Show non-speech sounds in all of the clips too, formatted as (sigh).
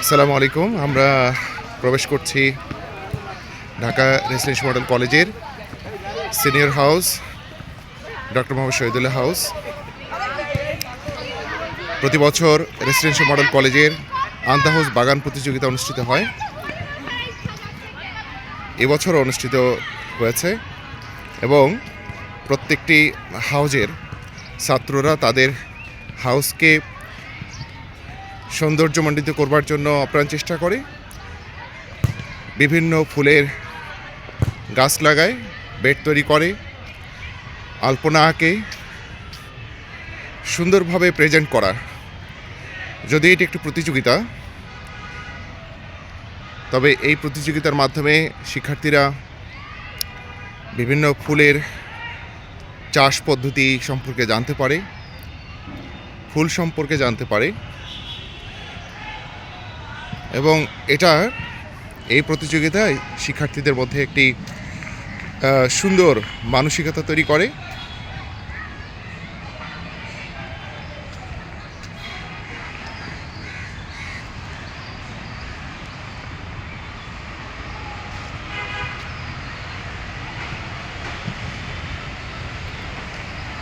আসসালামু আলাইকুম। আমরা প্রবেশ করছি ঢাকা রেসিডেন্সি মডেল কলেজের senior house, doctor Mohammad Shahidullah house. প্রতি বছর রেসিডেন্সি মডেল কলেজের আন্তা হাউস বাগান প্রতিযোগিতা অনুষ্ঠিত হয়। এবছর অনুষ্ঠিত হয়েছে এবং প্রত্যেকটি হাউজের ছাত্ররা তাদের হাউসকে সৌন্দর্যমণ্ডিত করবার জন্য আপ্রাণ চেষ্টা করে। বিভিন্ন ফুলের গাছ লাগায়, বেড তৈরি করে আলপনা আঁকে সুন্দরভাবে প্রেজেন্ট করা। যদি এটি একটি প্রতিযোগিতা, তবে এই প্রতিযোগিতার মাধ্যমে শিক্ষার্থীরা বিভিন্ন ফুলের চাষ পদ্ধতি সম্পর্কে জানতে পারে, ফুল সম্পর্কে জানতে পারে। এবং এটা এই প্রতিযোগিতায় শিক্ষার্থীদের মধ্যে একটি সুন্দর মানসিকতা তৈরি করে।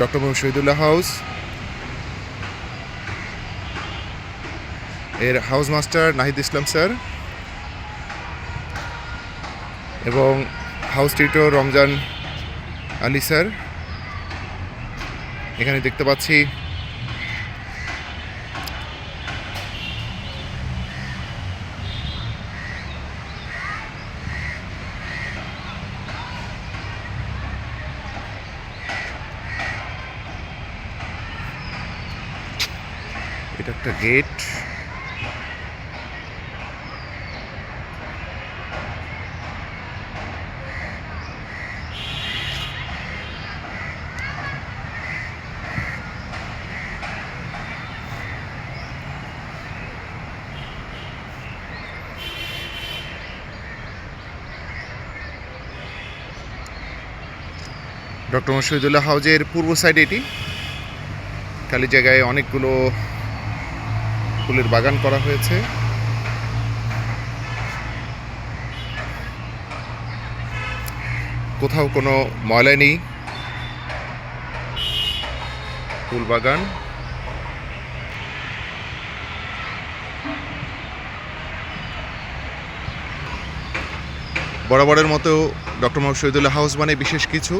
Doctor Mohammad Shahidullah house. এর house master Nahid Islam sir এবং house tutor Ramzan Ali sir. এখানে দেখতে পাচ্ছি এটা একটা গেট ডক্টর শহীদুল্লাহ হাউজের পূর্ব সাইড এটি। খালি জায়গায় অনেকগুলো ফুলের বাগান করা হয়েছে। কোথাও কোনো ময়লা নেই। ফুল বাগান। বরাবরের মতো ডক্টর মোহাম্মদ শহীদুল্লাহ হাউস মানে বিশেষ কিছু।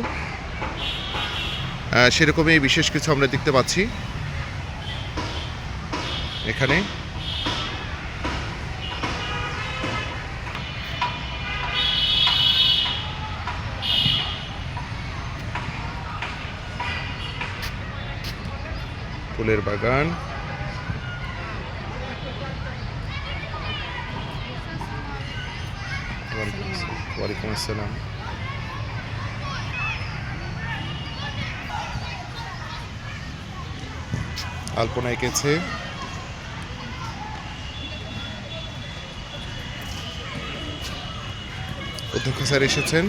সেরকমই বিশেষ কিছু আমরা দেখতে পাচ্ছি। এখানে। ফুলের বাগান। ওয়ালাইকুম আসসালাম। আলপনা এঁকেছে। অধ্যক্ষ স্যার এসেছেন।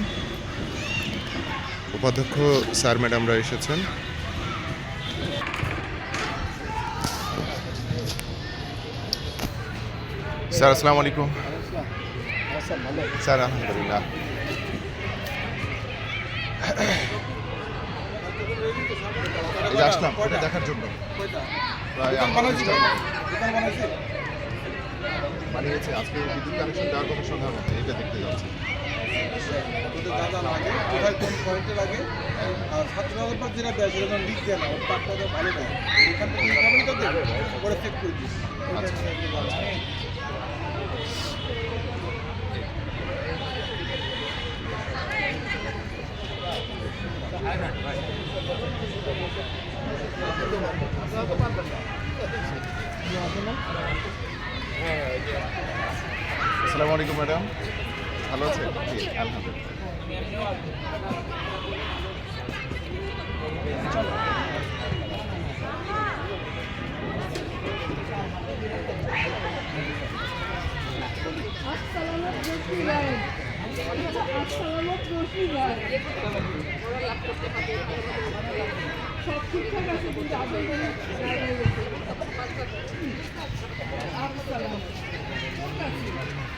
উপাধ্যক্ষ স্যার ম্যাডামরা এসেছেন। স্যার আসসালামু আলাইকুম। স্যার আলহামদুলিল্লাহ। আসলাম দেখার জন্য। বানিয়েছে আজকে বিদ্যুৎ কানেকশন দেওয়ার কথা সন্ধ্যা মধ্যে এটা দেখতে যাচ্ছি। যেটা দেয় সেটা লিখ দেয় না ভালো দেয়। এখান থেকে ওরা চেক করে দিস। আসসালামু আলাইকুম ম্যাডাম। ভালো আলহামদুলিল্লাহ আছে গেছে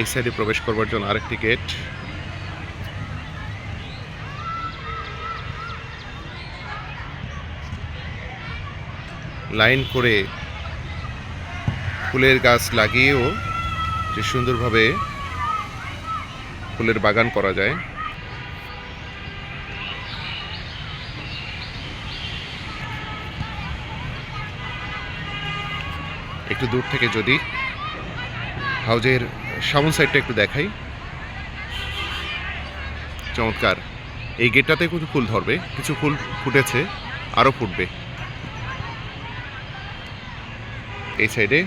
এই সাইডে প্রবেশ করবার জন্য আরেকটি গেট। লাইন করে ফুলের গাছ লাগিয়েও যে সুন্দরভাবে ফুলের বাগান করা যায়। একটু দূর থেকে যদি হাউজের সামন সাইডটা একটু দেখাই। চমৎকার। এই গেটটাতে কিছু ফুল ধরবে, কিছু ফুল ফুটেছে আরও ফুটবে। এই সাইডে।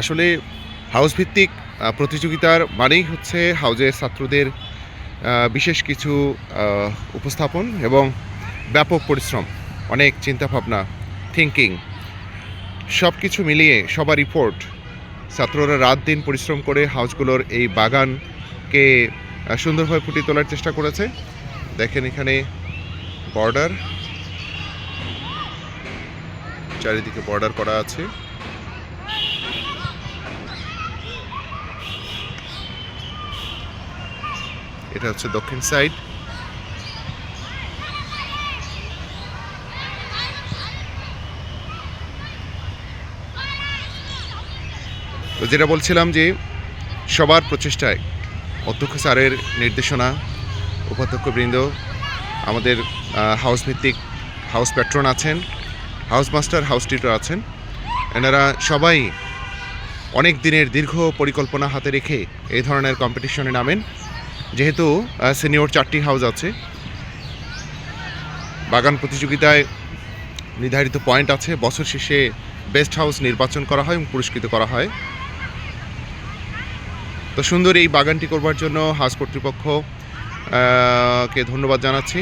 আসলে হাউস ভিত্তিক প্রতিযোগিতার মানেই হচ্ছে হাউজের ছাত্রদের বিশেষ কিছু উপস্থাপন এবং ব্যাপক পরিশ্রম, অনেক চিন্তাভাবনা থিঙ্কিং সব কিছু মিলিয়ে সবার রিপোর্ট। ছাত্ররা রাত দিন পরিশ্রম করে হাউসগুলোর এই বাগানকে সুন্দরভাবে ফুটিয়ে তোলার চেষ্টা করেছে। দেখেন এখানে বর্ডার। চারিদিকে বর্ডার করা আছে। এটা হচ্ছে দক্ষিণ সাইড। তো যেটা বলছিলাম যে সবার প্রচেষ্টায় অধ্যক্ষ স্যারের নির্দেশনা, উপাধ্যক্ষবৃন্দ, আমাদের হাউস ভিত্তিক হাউস প্যাট্রন আছেন হাউস মাস্টার হাউস টিউটর আছেন। এনারা সবাই অনেক দিনের দীর্ঘ পরিকল্পনা হাতে রেখে এই ধরনের কম্পিটিশনে নামেন। যেহেতু সিনিয়র চারটি হাউস আছে। বাগান প্রতিযোগিতায় নির্ধারিত পয়েন্ট আছে। বছর শেষে বেস্ট হাউস নির্বাচন করা হয় এবং পুরস্কৃত করা হয়। তো সুন্দর এই বাগানটি করবার জন্য হাউস কর্তৃপক্ষ কে ধন্যবাদ জানাচ্ছি।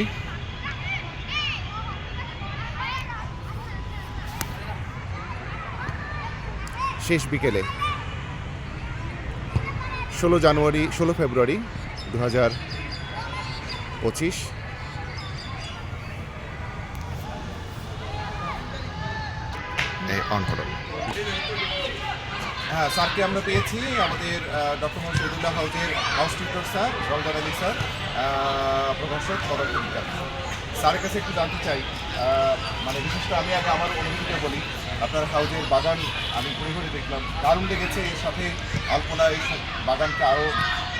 শেষ বিকেলে ষোলো জানুয়ারি, ষোলো ফেব্রুয়ারি দু হাজার পঁচিশ হ্যাঁ স্যারকে আমরা পেয়েছি। আমাদের ডক্টর মোহাম্মদ শহীদুল্লাহ হাউজের house tutor sir Ramzan Ali sir প্রভাষক পদার্থবিজ্ঞান স্যারের কাছে একটু জানতে চাই মানে বিশেষ করে আমি আগে আমার অনুভূতিটা বলি। আপনার হাউজের বাগান আমি ঘুরে ঘুরে দেখলাম। দারুণ লেগেছে, এর সাথে আলপনা এই বাগানকে আরও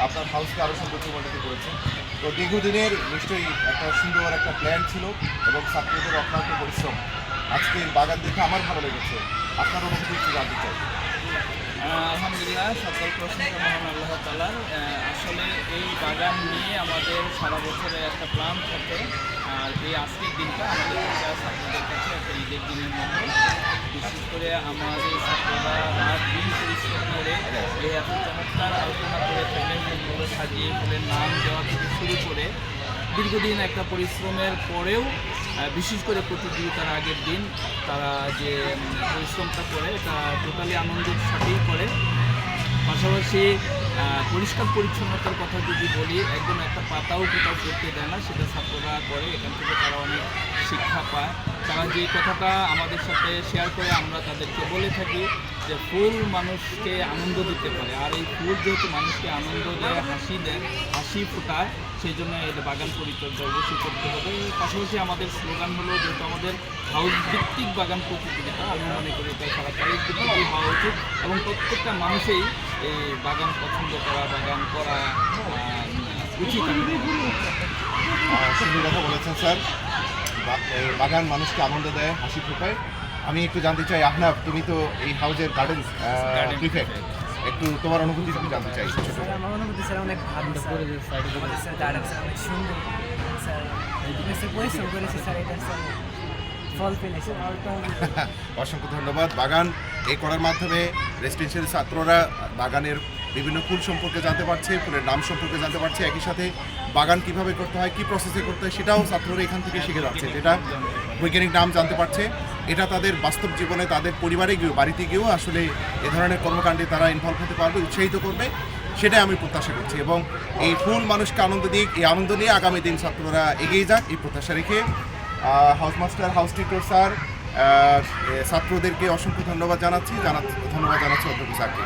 আপনার হাউসকে আরও সৌন্দর্যমণ্ডিত করেছে। তো দীর্ঘদিনের নিশ্চয়ই একটা সুন্দর একটা প্ল্যান ছিল এবং ছাত্রদের অক্লান্ত পরিশ্রম আজকে বাগান দেখে আমার ভালো লেগেছে। আপনার অনুভূতি একটু জানতে চাই। আলহামদুলিল্লাহ, সকল প্রশংসা মহান আল্লাহ তালার আসলে এই বাগান নিয়ে আমাদের সারা বছরের একটা প্ল্যান থাকে। আর এই আজকের দিনটা আমাদের ছাত্রদের কাছে একটা ঈদের দিনের মতো। বিশেষ করে আমাদের ছাত্ররা রাত দিন পরিশ্রম করে এই এত চমৎকার আলোচনা করে থাকেন ফুলগুলো সাজিয়ে ফুলের নাম দেওয়া থেকে শুরু করে দীর্ঘদিন একটা পরিশ্রমের পরেও বিশেষ করে প্রতিযোগিতার আগের দিন তারা যে পরিশ্রমটা করে, এটা টোটালি আনন্দের সাথেই করে। পাশাপাশি পরিষ্কার পরিচ্ছন্নতার কথা যদি বলি, একদম একটা পাতাও কোথাও করতে দেয় না, সেটা ছাত্ররা করে, এখান থেকে তারা অনেক শিক্ষা পায়। তারা যে কথাটা আমাদের সাথে শেয়ার করে আমরা তাদেরকে বলে থাকি যে ফুল মানুষকে আনন্দ দিতে পারে। আর এই ফুল যেহেতু মানুষকে আনন্দ দেয়, হাসি দেয়, হাসি ফোটায়, সেই জন্য এটা বাগান পরিচর্যা অবশ্যই করতে হবে। পাশাপাশি আমাদের স্লোগান হলো যেহেতু আমাদের হাউস ভিত্তিক বাগান প্রতিযোগিতা, আমি মনে করি এটা সারা তারিখ ভিত্তিকই হওয়া উচিত এবং প্রত্যেকটা মানুষেই এই বাগান পছন্দ করা, বাগান করা উচিত। সুন্দর কথা বলেছেন, স্যার। বাগান মানুষকে আনন্দ দেয় হাসি ফোটায়। আমি একটু জানতে চাই আহনাফ তুমি তো এই হাউজের গার্ডেন প্রিফেক্ট একটু তোমার অনুভূতি একটু জানতে চাই আমার অনুভূতি স্যার অনেক ভালো স্যার। স্যার অনেক সুন্দর। স্যার পরিশ্রম করেছে স্যার এটা স্যার (laughs) অসংখ্য ধন্যবাদ। বাগান এই করার মাধ্যমে রেসিডেন্সিয়াল ছাত্ররা বাগানের বিভিন্ন ফুল সম্পর্কে জানতে পারছে ফুলের নাম সম্পর্কে জানতে পারছে। একই সাথে বাগান কীভাবে করতে হয়, কি প্রসেসে করতে হয়, সেটাও ছাত্ররা এখান থেকে শিখে যাচ্ছে। যেটা বৈজ্ঞানিক নাম জানতে পারছে, এটা তাদের বাস্তব জীবনে তাদের পরিবারে গিয়েও, বাড়িতে গিয়েও আসলে এ ধরনের কর্মকাণ্ডে তারা ইনভলভ হতে পারবে, উৎসাহিত করবে, সেটাই আমি প্রত্যাশা করছি। এবং এই ফুল মানুষকে আনন্দ দিক এই আনন্দ নিয়ে আগামী দিন ছাত্ররা এগিয়ে যাক, এই প্রত্যাশা রেখে house master house tutor sir ছাত্রদেরকে অসংখ্য ধন্যবাদ জানাচ্ছি জানা ধন্যবাদ জানাচ্ছি অধ্যক্ষ স্যারকে।